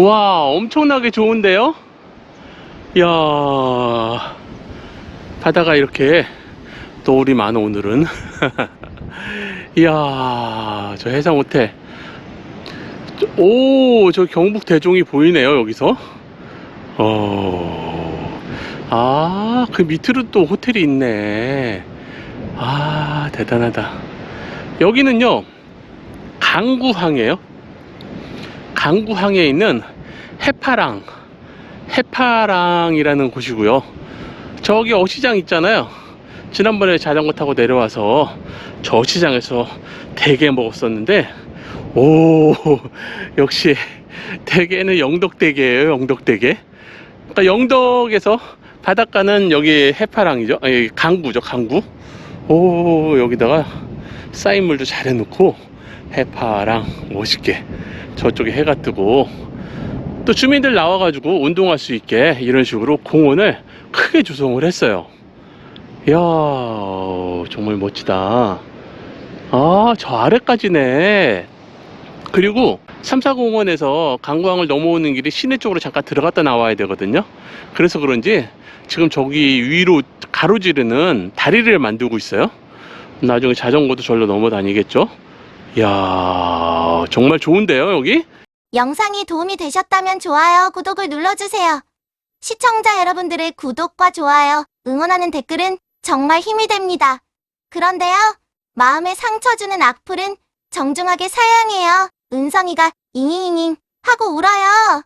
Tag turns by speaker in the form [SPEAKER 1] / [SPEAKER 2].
[SPEAKER 1] 와, 엄청나게 좋은데요? 이야, 바다가 이렇게 노을이 많아, 오늘은. 이야, 저 해상 호텔. 저- 오, 저 경북 대종이 보이네요, 여기서. 어, 아, 그 밑으로 또 호텔이 있네. 아, 대단하다. 여기는요, 강구항이에요. 강구항에 있는 해파랑, 해파랑이라는 곳이고요. 저기 어시장 있잖아요. 지난번에 자전거 타고 내려와서 저 어시장에서 대게 먹었었는데, 오, 역시 대게는 영덕대게예요, 영덕대게. 그러니까 영덕에서 바닷가는 여기 해파랑이죠. 아니, 강구죠, 강구. 오, 여기다가 쌓인 물도 잘 해놓고 해파랑 멋있게 저쪽에 해가 뜨고 또 주민들 나와가지고 운동할 수 있게 이런 식으로 공원을 크게 조성을 했어요. 이야, 정말 멋지다. 아, 저 아래까지네. 그리고 삼사공원에서 강구항을 넘어오는 길이 시내 쪽으로 잠깐 들어갔다 나와야 되거든요. 그래서 그런지 지금 저기 위로 가로지르는 다리를 만들고 있어요. 나중에 자전거도 절로 넘어 다니겠죠? 이야, 정말 좋은데요, 여기?
[SPEAKER 2] 영상이 도움이 되셨다면 좋아요, 구독을 눌러주세요. 시청자 여러분들의 구독과 좋아요, 응원하는 댓글은 정말 힘이 됩니다. 그런데요, 마음에 상처 주는 악플은 정중하게 사양해요. 은성이가 잉잉잉잉 하고 울어요.